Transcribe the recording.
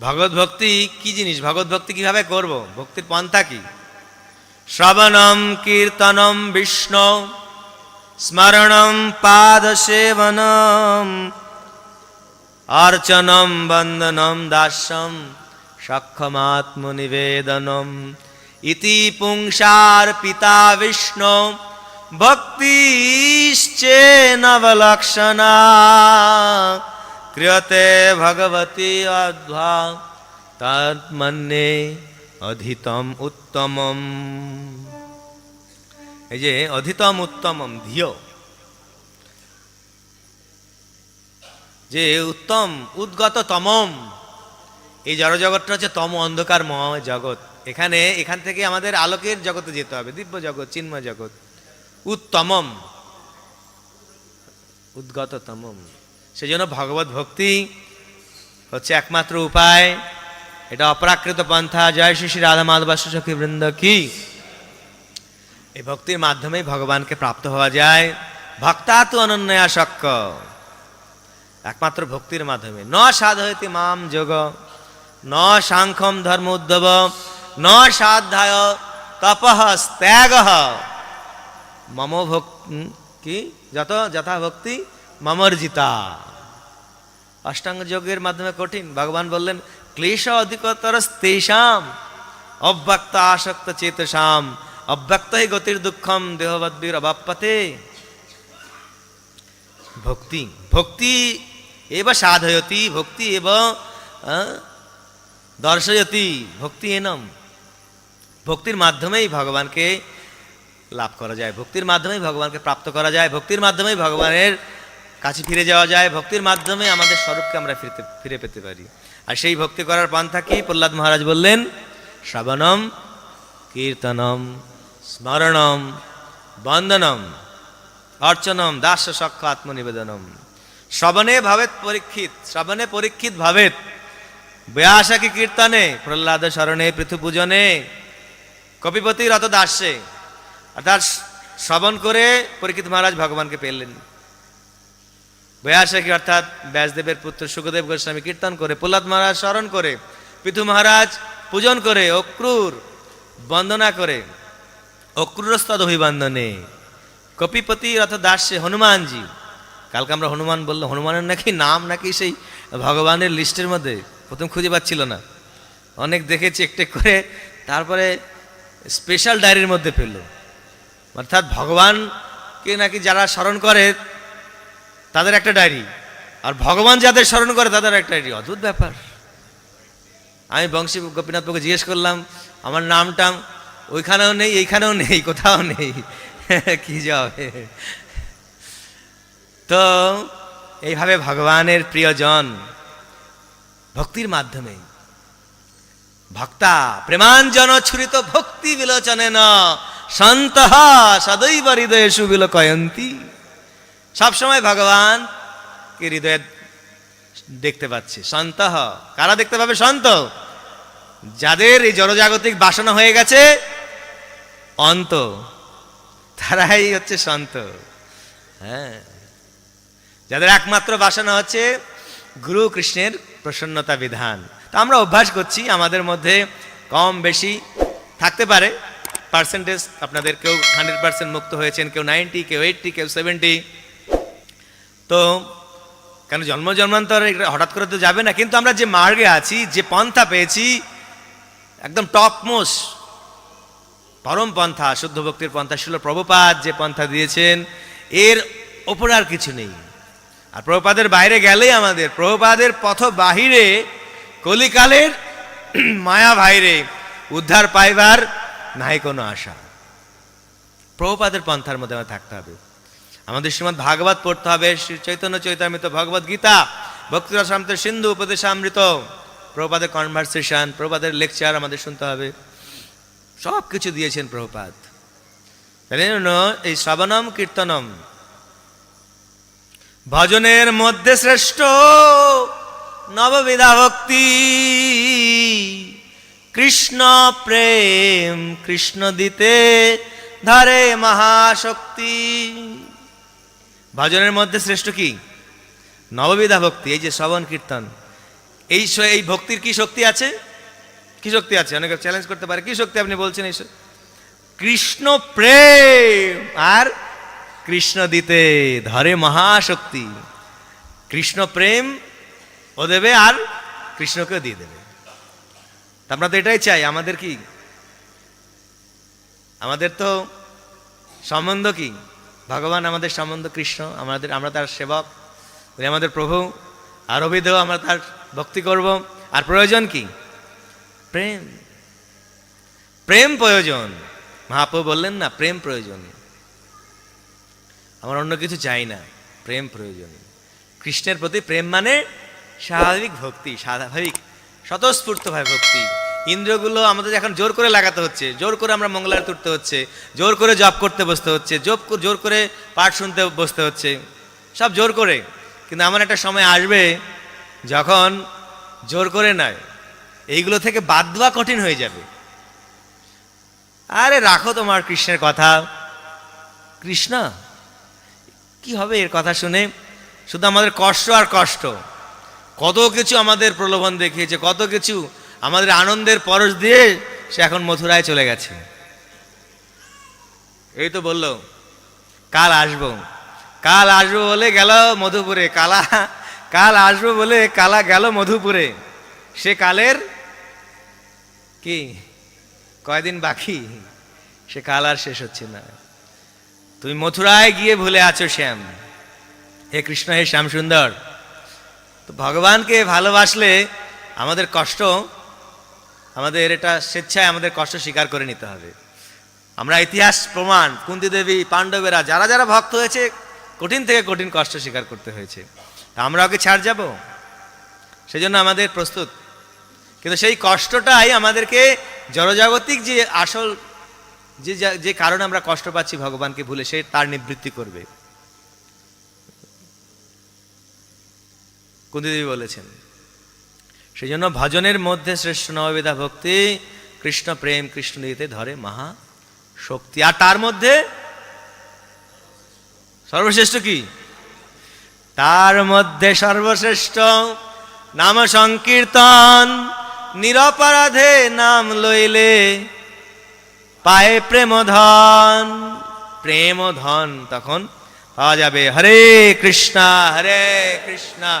ভগবত ভক্তি কি জিনিস? ভগবত ভক্তি কীভাবে করব? ভক্তির পন্থা কি? শ্রবণম, কীর্তনম, বিষ্ণু, স্মরণম, পাদসেবনম, অর্চনম, বন্দনম, দাস্যম, সক্ষমাত্মনিবেদনম। ইতি পুংসার পিতা বিষ্ণু, ভক্তিশ্চে নবলক্ষণা। ক্রিয়তে ভগবতী অধ্বা তন্মন্যে অধিতম উত্তমম এই যে অধিতম উত্তমম, ধিয়। যে উত্তম উদ্গত তমম এই জড়জগৎটা হচ্ছে তম অন্ধকার মহাময় জগৎ এখানে, এখান থেকে আমাদের আলোকের জগতে যেতে হবে, দিব্য জগৎ, চিন্ময় জগৎ। উত্তমম। উদ্গত তমম সেজন্য ভগবত ভক্তি হচ্ছে একমাত্র উপায়। এটা অপরাকৃত পন্থা। জয় শ্রী শ্রী রাধা মাধব সখী বৃন্দ কি? এই ভক্তির মাধ্যমেই ভগবানকে প্রাপ্ত হওয়া যায়। ভক্তা তো অনন্যয়া শক্য একমাত্র ভক্তির মাধ্যমে। ন সাধয়তি মাম যোগ। ন সাংখ্যম ধর্ম উদ্ধব ন সাধ্যায় তপহ ত্যাগ। মম ভক উম, কি? যত যথা ভক্তি মমর্জিতা। অষ্টাঙ্গ যোগের মাধ্যমে কঠিন। ভগবান বললেন ক্লেশ অধিকতর তেষাম অব্যক্ত আসক্ত চেতসাম অব্যক্ত হি গতির দুঃখম দেহবদ্বীর অবাপ্যতে ভক্তি ভক্তি এব সাধয়তি, ভক্তি এব দর্শয়তি, ভক্তি এনম। ভক্তির মাধ্যমেই ভগবানকে লাভ করা যায়, ভক্তির মাধ্যমেই ভগবানকে প্রাপ্ত করা যায়, ভক্তির মাধ্যমেই ভগবানের কাছে ফিরে যাওয়া যায়, ভক্তির মাধ্যমে আমাদের স্বরূপকে আমরা ফিরতে, ফিরে পেতে পারি। আর সেই ভক্তি করার পন্থা কি প্রহ্লাদ মহারাজ বললেন, শ্রাবণম, কীর্তনম, স্মরণম, বন্দনম, অর্চনম, দাস সক্ষ আত্মনিবেদনম। শ্রবণে ভাবেত পরীক্ষিত, শ্রবণে পরীক্ষিত ভাবেত ব্যাসাকি কীর্তনে, প্রহ্লাদ স্মরণে পৃথু পূজনে, কপিপতি রত দাসে অর্থাৎ শ্রবণ করে পরীক্ষিত মহারাজ ভগবানকে পেলেন। বয়াসাকি অর্থাৎ ব্যাসদেবের পুত্র সুখদেব গোস্বামী কীর্তন করে, প্রহ্লাদ মহারাজ স্মরণ করে পৃথু মহারাজ পূজন করে, অক্রুর বন্দনা করে অক্রুরস্তদ অভিবন্দনে। কপিপতি রথ দাসে হনুমানজি, কালকে আমরা হনুমান বলল হনুমানের নাকি নাম নাকি সেই ভগবানের লিস্টের মধ্যে, প্রথম খুঁজে পাচ্ছিল না। অনেক দেখেছি একটু করে, তারপরে স্পেশাল ডায়েরির মধ্যে পেল অর্থাৎ ভগবানকে নাকি যারা স্মরণ করে তাদের একটা ডায়েরি। আর ভগবান যাদের স্মরণ করে, তাদের একটা ডায়েরি। অদ্ভুত ব্যাপার। আমি বংশী গোপীনাথ জিজ্ঞেস করলাম, আমার নামটা? ওইখানেও নেই, এইখানেও নেই, কোথাও নেই। কি যাবে তো, এইভাবে ভগবানের প্রিয়জন ভক্তির মাধ্যমে ভক্তা প্রেমাঞ্জন ছুরিত ভক্তি বিলোচনে ন সন্ত সদৈব হৃদয়ে সুবিলোকয়ন্তী সবসময় ভগবান কে হৃদয়ে দেখতে পাচ্ছে। সন্ত কারা দেখতে পাবে সন্ত? যাদের এই জড়জাগতিক বাসনা হয়ে গেছে, অন্ত। তারাই হচ্ছে সন্ত। হ্যাঁ। যাদের একমাত্র বাসনা হচ্ছে গুরু কৃষ্ণের প্রসন্নতা বিধান। তো আমরা অভ্যাস করছি, আমাদের মধ্যে কম বেশি থাকতে পারে। পার্সেন্টেজ আপনাদের কেউ হান্ড্রেড পার্সেন্ট মুক্ত হয়েছেন, কেউ নাইনটি কেউ এইটটি কেউ সেভেন্টি তো কেন জন্ম জন্মান্তর হঠাৎ করে তো যাবে না? কিন্তু আমরা যে মার্গে আছি, যে পন্থা পেয়েছি, একদম টপ মোস্ট পরম পন্থা, শুদ্ধ ভক্তির পন্থা ছিল প্রভুপাদ যে পন্থা দিয়েছেন, এর ওপরে আর কিছু নেই। আর প্রভুপাদের বাইরে গেলেই আমাদের, প্রভুপাদের পথ বাহিরে কলিকালের মায়া বাইরে উদ্ধার পাইবার নাই কোনো আশা। প্রভুপাদের পন্থার মধ্যে আমাদের থাকতে হবে। আমাদের শ্রীমদ ভাগবত পড়তে হবে। শ্রী চৈতন্য চৈতামৃত ভগবত গীতা ভক্তিরসামৃত সিন্ধু উপদেশামৃত প্রভুপাদের কনভারসেশন প্রভুপাদের লেকচার আমাদের শুনতে হবে। সব কিছু দিয়েছেন প্রভুপাদ তাই এই শ্রবণম, কীর্তনম। ভজনের মধ্যে শ্রেষ্ঠ নববিধা ভক্তি। কৃষ্ণ প্রেম কৃষ্ণ দিতে ধরে মহাশক্তি। ভজনের মধ্যে শ্রেষ্ঠ কি? নববিধা ভক্তি, এই যে শ্রবণ, কীর্তন। এই এই ভক্তির কি শক্তি আছে? কি শক্তি আছে? অনেকে চ্যালেঞ্জ করতে পারে। কি শক্তি আপনি বলছেন এই কৃষ্ণ প্রেম আর কৃষ্ণ দিতে ধরে মহাশক্তি। কৃষ্ণ প্রেম ও দেবে আর কৃষ্ণকেও দিয়ে দেবে। আমরা তো এটাই চাই। আমাদের কি? আমাদের তো সম্বন্ধ কি? ভগবান আমাদের সম্বন্ধ কৃষ্ণ, আমাদের আমরা তার সেবক উনি আমাদের প্রভু, আর অভিধেয় আমরা তার ভক্তি করব। আর প্রয়োজন কি? প্রেম। প্রেম প্রয়োজন। মহাপ্রভু বললেন না, প্রেম প্রয়োজন। আমার অন্য কিছু চাই না, প্রেম প্রয়োজন। কৃষ্ণের প্রতি প্রেম মানে স্বাভাবিক ভক্তি, স্বাভাবিক স্বতঃস্ফূর্তভাবে ভক্তি। ইন্দ্রগুলো আমাদের এখন জোর করে লাগাতে হচ্ছে, জোর করে আমরা মঙ্গলার তুলতে হচ্ছে, জোর করে জব করতে বসতে হচ্ছে জব জোর করে পাঠ শুনতে বসতে হচ্ছে, সব জোর করে। কিন্তু আমার একটা সময় আসবে যখন জোর করে নয়, এইগুলো থেকে বাদ দেওয়া কঠিন হয়ে যাবে। আরে রাখো তোমার কৃষ্ণের কথা। কৃষ্ণ, কি হবে এর কথা শুনে? শুধু আমাদের কষ্ট আর কষ্ট। কত কিছু আমাদের প্রলোভন দেখিয়েছে, কত কিছু আমাদের আনন্দের পরশ দিয়ে সে এখন মথুরায় চলে গেছে। এই তো বলল, কাল আসব। কাল আসব বলে গেল মধুপুরে, কালা, কাল আসব বলে কালা গেল মধুপুরে। সে কালের কি? কয়দিন বাকি? সে কাল আর শেষ হচ্ছে না। তুমি মথুরায় গিয়ে ভুলে আছো, শ্যাম। হে কৃষ্ণ, হে শ্যাম সুন্দর তো ভগবানকে ভালোবাসলে আমাদের কষ্ট আমাদের এটা স্বেচ্ছায় আমাদের কষ্ট স্বীকার করে নিতে হবে। আমরা ইতিহাস প্রমাণ কুন্তি দেবী পাণ্ডবেরা, যারা যারা ভক্ত হয়েছে, কঠিন থেকে কঠিন কষ্ট স্বীকার করতে হয়েছে। আমরা ওকে ছাড় যাব? সেজন্য আমাদের প্রস্তুত। কিন্তু সেই কষ্টটাই আমাদেরকে জড়জাগতিক যে আসল যে যে কারণে আমরা কষ্ট পাচ্ছি ভগবানকে ভুলে, সে তার নিবৃত্তি করবে। কুন্তিদেবী বলেছেন সেই জন্য ভজনের মধ্যে শ্রেষ্ঠ নববিধা ভক্তি কৃষ্ণ প্রেম কৃষ্ণ দিতে ধরে মহা শক্তি। আর তার মধ্যে সর্বশ্রেষ্ঠ কি? তার মধ্যে সর্বশ্রেষ্ঠ নাম সংকীর্তন, নিরপরাধে নাম লইলে পায়ে প্রেম ধন প্রেম ধন তখন পাওয়া যাবে। হরে কৃষ্ণা, হরে কৃষ্ণ।